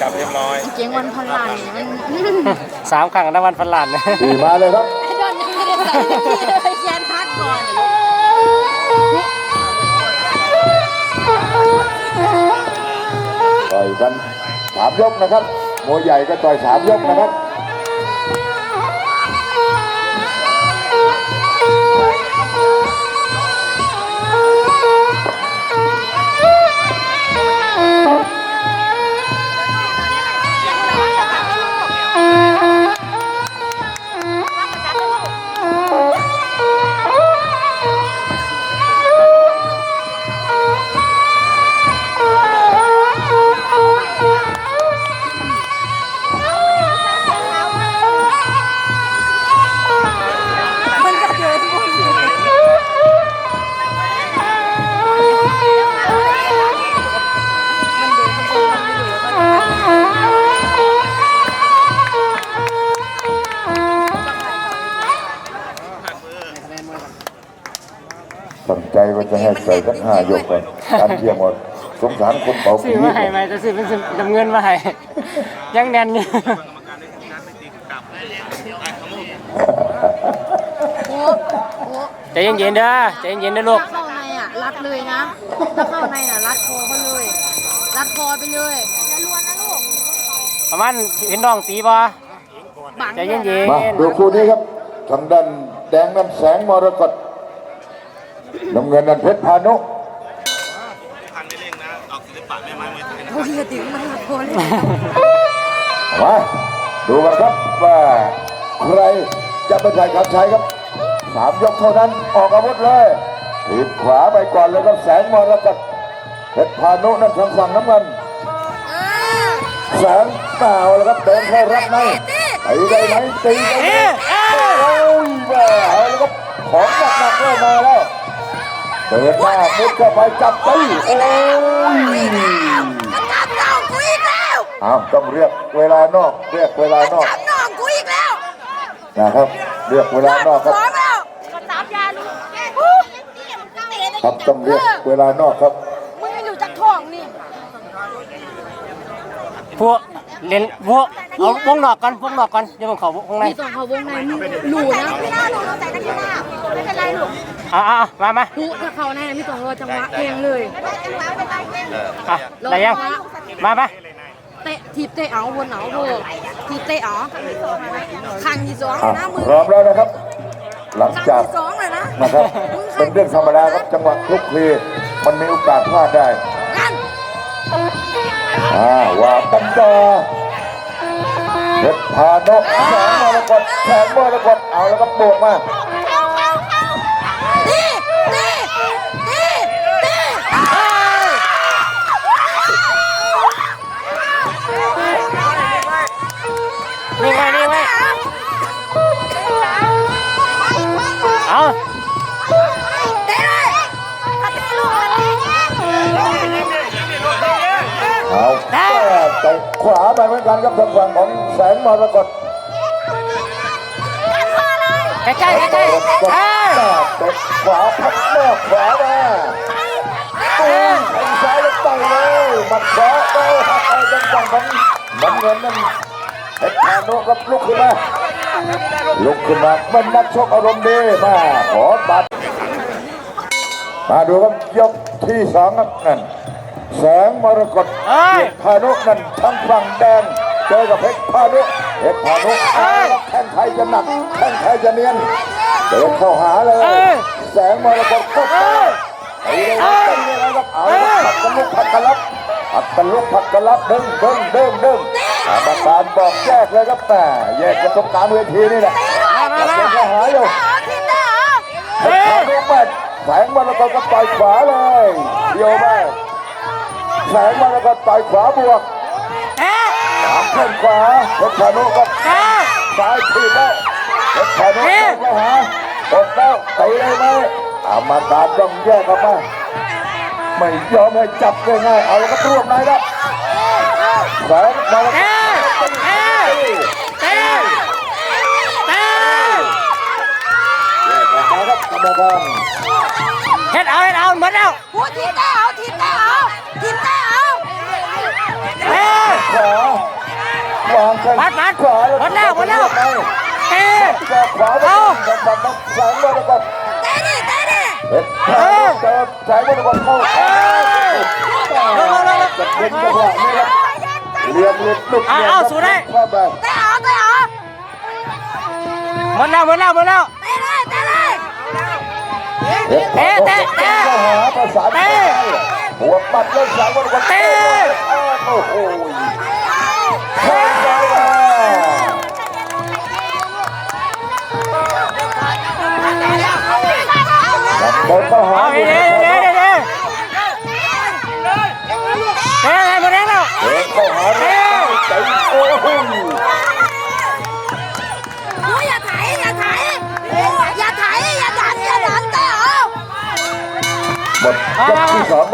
จับเรียบร้อยเก่งวันพันล้านนี่มันสามครั้งน้ำวันพันล้านดีมาเลยครับไอ้ดอนยังไม่ได้ใส่ที่เลยแคนพัดก่อนต่อยกันสามยกนะครับมวยใหญ่ก็ต่อยสามยกนะครับ ตั้งใจว่าจะให้ใส่ทั้งห้ายกก่อนการเที่ยงหมดสงสารคนเป่าซื้ปีอมาให้ไหมจะซื้อเป็นดำเงินมาให้ยังแน่นอยู่โอ้โหใจเย็นๆเด้อใจเย็นๆเด้อลูก ถ้าเข้าในอะรัดเลยนะถ้าเข้าในอะรัดคอเขาเลย รัดคอไปเลยอย่าลวนนะลูกประมาณเห็นน้องตีบ่ บังใจเย็น มาดูคู่นี้ครับ ทางด้านแดงนั้นแสงมรกต น้ำเงินนั้นเพชรพานุพันไม่เร่งนะออกศิลปะแม่ไม้มวยไทยนะโอ้ยอย่าถึงมันรัดคอเลยมาดูกันครับว่าใครจะเป็นชายขับชัยครับสามยกเท่านั้นออกอาวุธเลยถีบขวาไปก่อนเลยครับแสงมรกตเพชรพานุนั้นทางฝั่งน้ำเงินเออแสงเปล่าแล้วครับเดินเข้ารับในตีได้ไหมตีได้ไหม เดินหน้ามุดเข้าไปจับตีโอ้ยจับน้องกูอีกแล้วอ้าวต้องเรียกเวลานอกเรียกเวลานอกจับน้องกูอีกแล้วนะครับ เรียกเวลานอกครับพร้อมแล้วก็ตามยาลูกครับต้องเรียกเวลานอกครับมึงอยู่จากท้องนี่พวกเล่นพวกเอาวงนอกก่อนวงนอกก่อนเดี๋ยวผมเขอวงในมีสองเขาวงในมึงหลูนะพี่น้าหนูใส่ตะกี้หน้าไม่เป็นไรลูกเอาเอาเอามามาหูถ้าเขาในมีสองรอจังหวะเพลงเลยเอาได้ยังมามาเตะทีบเตะเอาวนเอาโบทีบเตะเอาขังที่สองอะนะมึงพร้อมแล้วนะครับ หลังขังจากที่สองเลยนะนะครับ เป็นเรื่องธรรมดาครับจังหวะคลุกคลีมันมีโอกาสพลาดได้นั่นอ่าว่ากันต่อเพชรพานุแสงมรกตแสงมรกตเอาแล้วก็บวกมา ขวาไปเหมือนกันครับทางฝั่งของแสงมรกตใกล้ๆใกล้ๆใกล้กดๆเอ้ยเตะขวาพักแม่ขวามาตุ้งแทงซ้ายแล้วต่อยเลยหมัดขวาโอ้หักไปทางฝั่งของน้ำเงินนั่นเพชรพานุครับลุกขึ้นมาลุกขึ้นมาเป็นนักชกอารมณ์ดีมาขอบัตรมาดูครับยกที่สองครับนั่น แสงมรกตเอ้ยเพชรพานุนั่นทั้งฝั่งแดง เจอกับเพชรพานุเพชรพานุเอาละครับแข้งใครจะหนักแข้งใครจะเนียนเดินเข้าหาเลยเอ้ยแสงมรกตก็ไปไปเลยครับไปเลยครับเอาละครับผัดกันลุกผัดกันรับผัดกันลุกผัดกันรับเดินเดินเดินเดินกรรมการบอกแยกเลยครับแหมแยกกันตรงกลางเวทีนี่แหละมามาเดิมานเข้าหาอยู่ ทีมได้เหรอเพชรพานุแม่แสงมรกตก็ต่อยขวาเลยเดียวแม่ แสงมรกตต่อยขวาบวกเอ๊ะสามแข้งขวาเพชรพานุก็เอ๊ะซ้ายทีบแล้วเพชรพานุเอ๊ะเดินเข้าหากดแล้วตีได้ไหมอามาตาต้องแยกออกมาไม่ยอมให้จับง่ายๆเอาแล้วก็รวบในแล้วแสงมรกตเอ๊ะเอ๊ะเอ๊ะเอ๊ะแยกออกมาครับกรรมการเฮ็ดเอาเฮ็ดเอาหมดแล้วหัวทีมได้เอาทีมได้เอา ทีมได้เอาเอ๊ะขวาปัดปัดขวาหมดแล้วหมดแล้วเตะศอกขวาไปทางฝั่งแสงมรกตเต้ดิเต้ดิเพชรพานุเจอแสงมรกตเข้าจะเป็นจังหวะนี้ครับเรียนหลุดหลุดเข้าไปเต้เอาเต้เอาหมดแล้วหมดแล้วหมดแล้วเต้เลยเต้เลยเตะเตะเตะเข้าหาประสานหัวปัดแล้วแสงมรกตเตะโอ้โห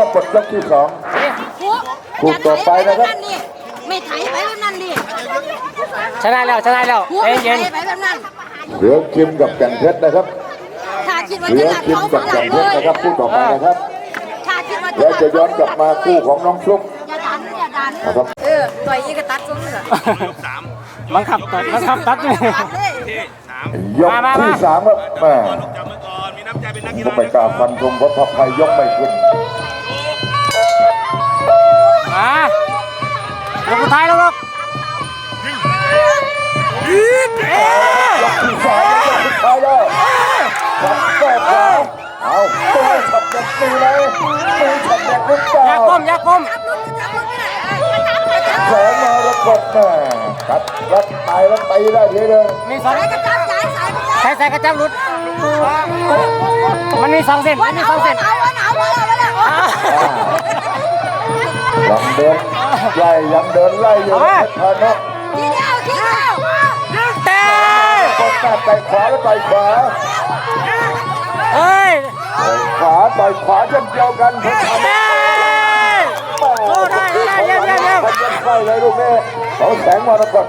กที่สองนะหมดยกที่สองหัวคู่ต่อไปนะครับ ไม่ไถไปแบบนั้นดิชนะแล้วชนะแล้วหัวใจไม่ไถเย็นไปแบบนั้นเหลือคิมกับแก่นเพชรนะครับ ถ้าคิดว่าเหลืจะอหลับคิมเขากับหลัแก่บนเพเลชรยนะครับคู่ต่อไปนะครับ ถ้าคิดว่าจะยวจะย้อนกลับมาคู่ของน้องฟลุ๊กอย่าดันอย่าดันนะครับเออต่อยยี่กระตัดซุ้มเหรอมบังคับตัดบังคับตัดเลยยที่สามยกที่สามครับแม่ลูกจำไว้ก่อน มีน้ำใจเป็นนักกีก็ฬาไปกราบฟันธงเพราะพับไทยยกไม่ขึ้น ลูกสุดท้ายแล้วลูกยกที่สามยกสุดท้ายแล้วขับแก้วเอาตัวฉับเด็กตีไหมตีฉับเกหรือเปล่าอยาก้มอยาก้มแสงมารกตแม่กัดรัดตายแล้วตีได้ทีเดียวมีสองสายกระจับสายกระจับใส่ใส่กระจับหลุดมันมีสองเส้นวัมันมีเอาสองวัเส้น ยังเดินไล่ยังเดินไล่อยู่เพชรพานุทีเดียวทีเดียวเตะกดหน้าไปขวาแล้วไปขวาเฮ้ยขวาไปขวาเช่นเดียวกันเพชรพานุเตะโอ้ได้ได้เยี่ยมเยี่ยมเยี่ยมพันยันไส้เลยลูกนี้เขาแสงมรกต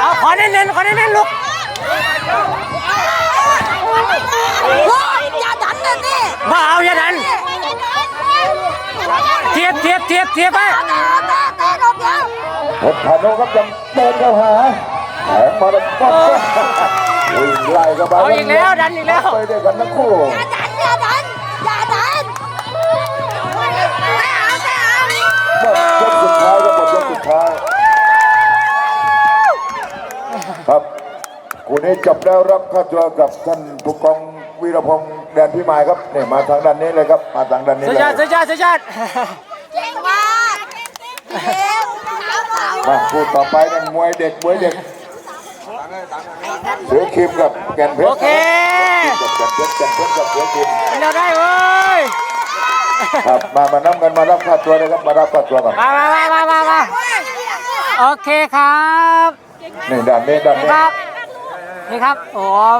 เอาขอเน้นๆขอเน้นๆลูกโอ้ยอย่าดันเลยนี่ว่าเอาอย่าดัน เทียบเทียบเทียบเทียบไปเตะเตะเตะรอบเดียวเพชรพานุครับยังเดินเข้าหาแสงมรกตวิ่งไล่เข้าไปเอาอีกแล้วดันอีกแล้วไปด้วยกันทั้งคู่อย่าดันอย่าดันอย่าดันเตะเอาเตะเอาหมดยกสุดท้ายครับหมดยกสุดท้ายครับคู่นี้จบแล้วรับค่าตัวกับท่านผู้กองวีรพงษ์ แดนพิมายครับเนี่ยมาทางด้านนี้เลยครับมาทางด้านนี้สุดเลยยอดสุดยอดสุดยอดเก่งมากเร็วสาวสาวมาคู่ต่อไปนั่นมวยเด็กมวยเด็กเสือคิมกับแก่นเพชรโอเคกับแก่นเพชรแก่นเพชรกับเสือคิมเราได้เว้ยครับมามานับกันมารับค่าตัวเลยครับมารับค่าตัวก่อนมามามามามามาโอเคครับนี่ด้านนี้ด้านนี่นี้ครับนี่ครับผม